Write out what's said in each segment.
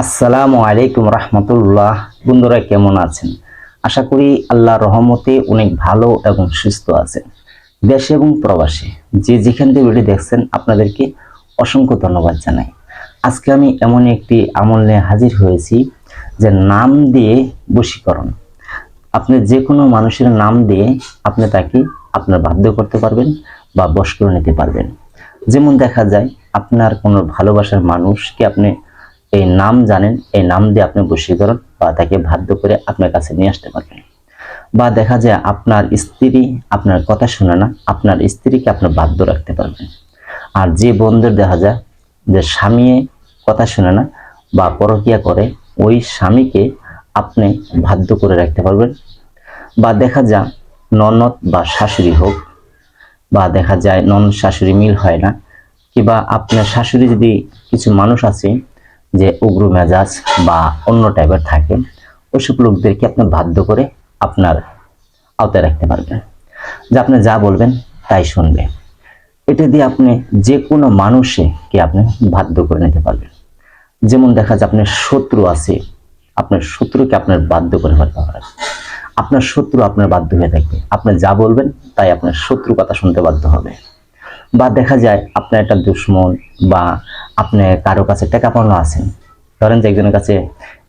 আসসালামু আলাইকুম রহমতুল্লাহ। বন্ধুরা, কেমন আছেন? আশা করি আল্লাহ রহমতে অনেক ভালো এবং সুস্থ আছেন। দেশে এবং প্রবাসে যে যেখান থেকে ভিডিও দেখছেন, আপনাদেরকে অসংখ্য ধন্যবাদ জানাই। আজকে আমি এমন একটি আমল নিয়ে হাজির হয়েছি যে নাম দিয়ে বশীকরণ। আপনি যে কোনো মানুষের নাম দিয়ে আপনি তাকে আপনার বাধ্য করতে পারবেন বা বশ করে নিতে পারবেন। যেমন দেখা যায়, আপনার কোনো ভালোবাসার মানুষকে আপনি এই নাম জানেন, এই নাম দিয়ে আপনি বশীকরণ বা তাকে বাধ্য করে আপনার কাছে নিয়ে আসতে পারবেন। বা দেখা যায় আপনার স্ত্রী আপনার কথা শুনে না, আপনার স্ত্রীকে আপনার বাধ্য রাখতে পারবেন। আর যে বন্ধুর দেখা যায় যে স্বামী কথা শুনে না বা পরকিয়া করে, ওই স্বামীকে আপনি বাধ্য করে রাখতে পারবেন। বা দেখা যায় ননদ বা শাশুড়ি হোক, বা দেখা যায় নন শাশুড়ি মিল হয় না, কিংবা আপনার শাশুড়ি যদি কিছু মানুষ আছে যে উগ্র মেজাজ বা অন্য টাইপের থাকে, ওইসব লোকদেরকে আপনি বাধ্য করে আপনার আওতায় রাখতে পারবেন। যে আপনি যা বলবেন তাই শুনবে। এটা দিয়ে আপনি যে কোনো মানুষকে আপনি বাধ্য করে নিতে পারবেন। যেমন দেখা যায় আপনার শত্রু আছে, আপনার শত্রুকে আপনার বাধ্য করে ফেলতে পারেন আপনার শত্রু আপনার বাধ্য হয়ে থাকবে। আপনি যা বলবেন তাই আপনার শত্রু কথা শুনতে বাধ্য হবে। বা দেখা যায় আপনার একটা দুশ্মন বা আপনি কারও কাছে টাকা পাওনা আছেন, ধরেন যে একজনের কাছে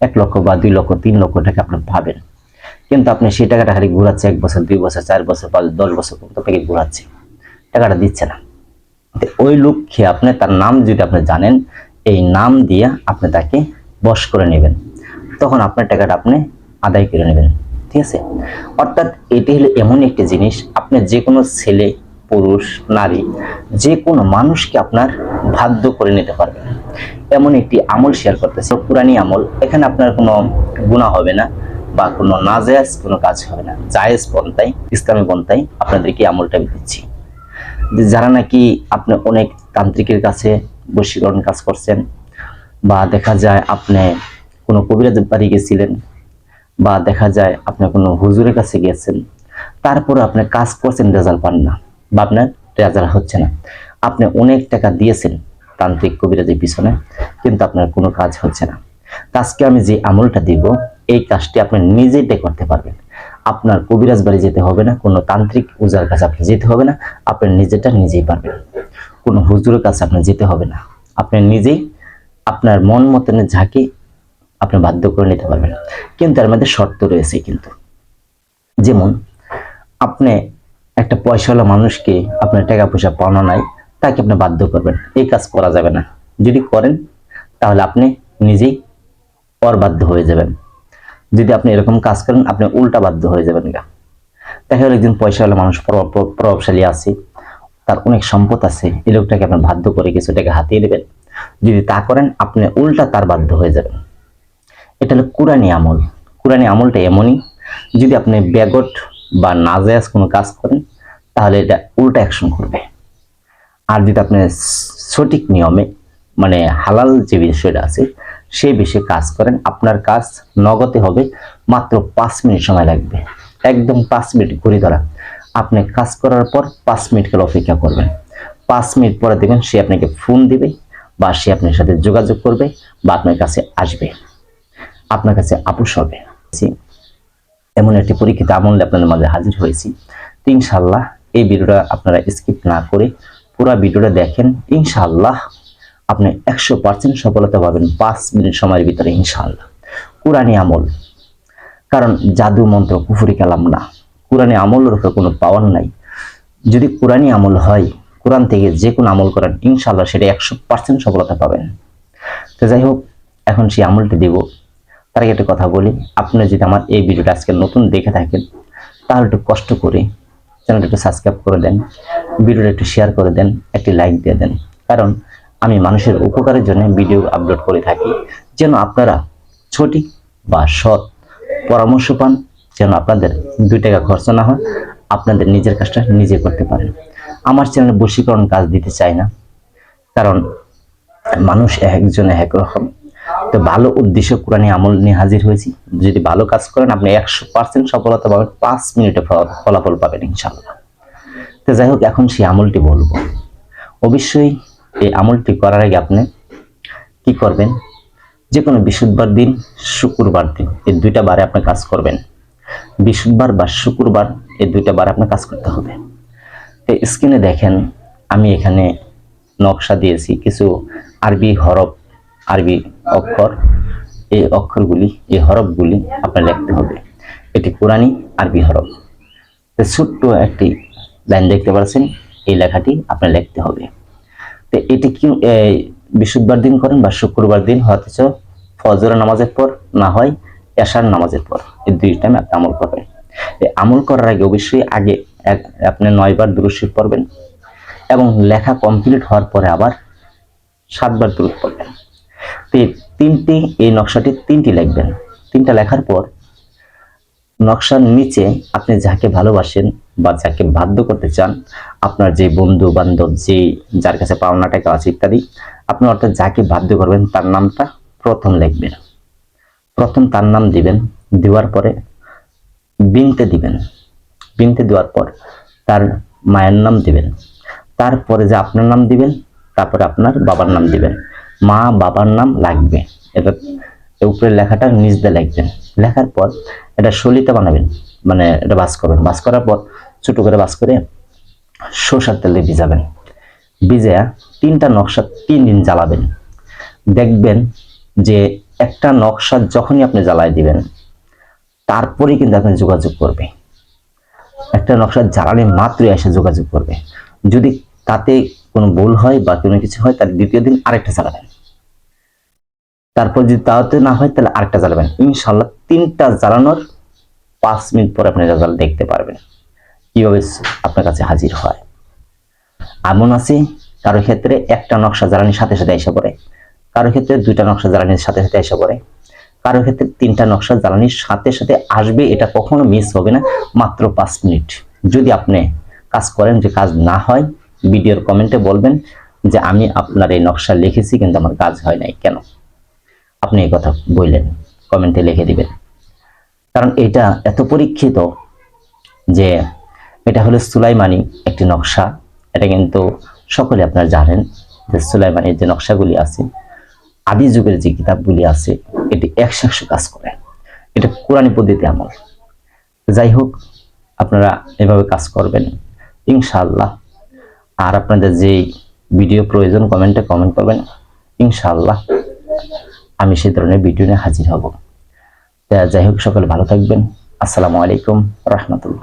এক লক্ষ বা দুই লক্ষ, তিন লক্ষ টাকা আপনি পাবেন কিন্তু আপনি সেই টাকাটা খালি ঘুরাচ্ছে এক বছর, দুই বছর, চার বছর পাঁচ দশ বছর পর্যন্ত আপনাকে ঘুরাচ্ছে, টাকাটা দিচ্ছে না। ওই লক্ষ্যে আপনি, তার নাম যদি আপনি জানেন, এই নাম দিয়ে আপনি তাকে বশ করে নেবেন। তখন আপনার টাকাটা আপনি আদায় করে নেবেন, ঠিক আছে? অর্থাৎ এটি হলো এমন একটি জিনিস, আপনি যে কোনো ছেলে পুরুষ, নারী যে কোনো মানুষকে আপনার বাধ্য করে নিতে পারবেন এমন একটি আমল শেয়ার করতেছে, পুরানি আমল। এখানে আপনার কোনো গুণা হবে না বা কোনো নাজায়াজ কোনো কাজ হবে না। জায়েজ পন্থায় ইসলামী পন্থায় আপনাদেরকে আমলটা আমি দিচ্ছি। যারা নাকি আপনি অনেক তান্ত্রিকের কাছে বশীকরণ কাজ করছেন বা দেখা যায় আপনি কোনো কবিরাজ বাড়ি গেছিলেন বা দেখা যায় আপনি কোনো হুজুরের কাছে গিয়েছেন তারপরে আপনি কাজ করছেন, রেজাল্ট পান না। আপনার রেজাল্ট হচ্ছে না। আপনি অনেক টাকা দিয়েছেন তান্ত্রিক কবিরাজের পিছনে, কিন্তু আপনার কোনো কাজ হচ্ছে না। আজকে আমি যে আমলটা দিব, এই কাজটি আপনি নিজেইটাই করতে পারবেন। আপনার কবিরাজ বাড়ি যেতে হবে না, কোনো তান্ত্রিক উজার কাছে আপনি যেতে হবে না, আপনি নিজেটা নিজেই পারবেন। কোনো হুজুরের কাছে আপনার যেতে হবে না। আপনি নিজেই আপনার মন মতনের ঝাঁকে আপনি বাধ্য করে নিতে পারবেন। কিন্তু এর মধ্যে শর্ত রয়েছে কিন্তু। যেমন, আপনি একটা পয়সাওয়ালা মানুষকে আপনার টাকা পয়সা পাওনা নাই, তাকে আপনি বাধ্য করবেন। এই কাজ করা যাবে না। যদি করেন, তাহলে আপনি নিজেই পর বাধ্য হয়ে যাবেন। যদি আপনি এরকম কাজ করেন, আপনি উল্টা বাধ্য হয়ে যাবেন গা। দেখা গেল একজন পয়সাওয়ালা মানুষ প্রভাব- প্রভাব- প্রভাবশালী আছে, তার অনেক সম্পদ আছে, এই লোকটাকে আপনি বাধ্য করে কিছু টাকা হাতিয়ে দেবেন যদি তা করেন, আপনি উল্টা তার বাধ্য হয়ে যাবেন। এটা হলো কোরআনি আমল। কোরআনি আমলটা এমনই, যদি আপনি ব্যাগট বা নাজায়াজ কোনো কাজ করেন তাহলে এটা উল্টা অ্যাকশন করবে। আর যদি আপনি সঠিক নিয়মে মানে হালাল যে বিষয়টা আছে সেই বিষয়ে কাজ করেন, আপনার কাজ নগদে হবে মাত্র পাঁচ মিনিট সময় লাগবে। একদম পাঁচ মিনিট ঘুরে ধরা। আপনি কাজ করার পর পাঁচ মিনিট কাল অপেক্ষা করবেন। পাঁচ মিনিট পরে দেখবেন সে আপনাকে ফোন দিবে বা সে আপনার সাথে যোগাযোগ করবে বা আপনার কাছে আসবে। আপনার কাছে আপুস হবে। এমন একটি পরীক্ষিত আমল আপনাদের মাঝে হাজির হয়েছি। তো ইনশাল্লাহ এই ভিডিওটা আপনারা স্কিপ না করে পুরো ভিডিওটা দেখেন ইনশাল্লাহ আপনি একশো পার্সেন্ট সফলতা পাবেন পাঁচ মিনিট সময়ের ভিতরে ইনশাল্লাহ কোরআনী আমল, কারণ জাদু মন্ত্র কুফুরি কালাম না। কোরআনী আমলের উপরে কোনো পাওয়ার নাই। যদি কোরআনী আমল হয়, কোরআন থেকে যে কোনো আমল করেন ইনশাল্লাহ সেটা একশো পার্সেন্ট সফলতা পাবেন। তো যাই হোক, এখন সেই আমলটি দেব। তার আগে একটা কথা বলি, আপনি যদি আমার এই ভিডিওটা আজকে নতুন দেখে থাকেন, তাহলে একটু কষ্ট করে চ্যানেলটা একটু সাবস্ক্রাইব করে দেন, ভিডিওটা একটু শেয়ার করে দেন, একটি লাইক দিয়ে দেন। কারণ আমি মানুষের উপকারের জন্য ভিডিও আপলোড করে থাকি। যেন আপনারা সঠিক বা সৎ পরামর্শ পান, যেন আপনাদের দুই টাকা খরচ না হয়, আপনাদের নিজের কাজটা নিজে করতে পারেন। আমার চ্যানেলে বশীকরণ কাজ দিতে চাই না, কারণ মানুষ একজন এক রকম। তো ভালো উদ্দেশ্য কোরআনে আমল নিয়ে হাজির হয়েছি। যদি ভালো কাজ করেন, আপনি একশো পার্সেন্ট সফলতা পাবেন, পাঁচ মিনিটে ফলাফল পাবেন ইনশাল্লাহ তো যাই হোক, এখন সেই আমলটি বলব। অবশ্যই এই আমলটি করার আগে আপনি কি করবেন? যে কোনো বৃহস্পতিবার দিন, শুক্রবার দিন, এই দুইটা বারে আপনি কাজ করবেন। বৃহস্পতিবার বা শুক্রবার, এই দুইটা বারে আপনার কাজ করতে হবে। তো স্ক্রিনে দেখেন, আমি এখানে নকশা দিয়েছি, কিছু আরবি হরফ আরবি অক্ষর। এই অক্ষরগুলি, এই হরফগুলি আপনার লিখতে হবে। এটি কোরআনি আরবি হরফ। তো ছোট্ট একটি লাইন দেখতে পাচ্ছেন, এই লেখাটি আপনার লিখতে হবে। তো এটি কি বৃহস্পতিবার দিন করেন বা শুক্রবার দিন? অথচ ফজর নামাজের পর না হয়, এশার নামাজের পর। এই দুই টাইমে আপনি আমল করবেন। আমল করার আগে অবশ্যই আগে আপনি নয়বার দুরুশিব পড়বেন এবং লেখা কমপ্লিট হওয়ার পরে আবার সাতবার দূরত পড়বেন। তিনটি, এই নকশাটি তিনটি লিখবেন। তিনটা লেখার পর নকশার নিচে আপনি যাকে ভালোবাসেন বা যাকে বাধ্য করতে চান, আপনার যে বন্ধু বান্ধব যে যার কাছে পাওনা টাকা আছে ইত্যাদি, আপনি অর্থাৎ যাকে বাধ্য করবেন তার নামটা প্রথম লিখবেন। প্রথম তার নাম দিবেন, দেওয়ার পরে বিনতে দিবেন। বিনতে দেওয়ার পর তার মায়ের নাম দিবেন। তারপরে যে আপনার নাম দিবেন, তারপরে আপনার বাবার নাম দিবেন। মা বাবার নাম লাগবে। এটা উপরে লেখাটা নিচ দিয়ে লিখবেন। লেখার পর এটা সলিতে বানাবেন। মানে এটা বাস করবেন। বাস করার পর ছোট করে বাস করে সরষার তেলে ভিজাবেন। ভিজে তিনটা নকশা তিন দিন জ্বালাবেন। দেখবেন যে একটা নকশা যখনই আপনি জ্বালায় দিবেন, তারপরেই কিন্তু আপনি যোগাযোগ করবে। একটা নকশা জ্বালানি মাত্রই এসে যোগাযোগ করবে। যদি তাতে কোনো ভুল হয় বা কোনো কিছু হয়, তাহলে দ্বিতীয় দিন আরেকটা চালাবেন তারপর যদি তাতে না হয়, তাহলে আরেকটা জ্বালাবেন। ইনশাল্লাহ তিনটা জ্বালানোর পাঁচ মিনিট পরে আপনি রেজাল্ট দেখতে পারবেন, কীভাবে আপনার কাছে হাজির হয়। এমন আছে, কারও ক্ষেত্রে একটা নকশা জ্বালানির সাথে সাথে এসে পড়ে, কারও ক্ষেত্রে দুইটা নকশা জ্বালানির সাথে সাথে এসে পড়ে, কারও ক্ষেত্রে তিনটা নকশা জ্বালানির সাথে সাথে আসবে, এটা কখনো মিস হবে না, মাত্র পাঁচ মিনিট। যদি আপনি কাজ করেন যে কাজ না হয়, ভিডিওর কমেন্টে বলবেন যে, আমি আপনার এই নকশা লিখেছি, কিন্তু আমার কাজ হয় নাই। কেন? আপনি এই কথা বললেন কমেন্টে লিখে দিবেন। কারণ এটা এত পরীক্ষিত যে এটা হলো সুলাইমানি একটি নকশা। এটা কিন্তু সকলে আপনারা জানেন যে সুলাইমানির যে নকশাগুলি আছে, আদি যুগের যে কিতাবগুলি আছে, এটি একশো একশো কাজ করে। এটা কোরআনী পদ্ধতি আমল। যাই হোক, আপনারা এভাবে কাজ করবেন, ইনশাআল্লাহ। আর আপনাদের যে ভিডিও প্রয়োজন কমেন্টে কমেন্ট করবেন, ইনশাআল্লাহ। আমি সে ধরনের ভিডিও নিয়ে হাজির হব। যাই হোক, সকলে ভালো থাকবেন। আসসালামু আলাইকুম, রহমতুল্লাহ।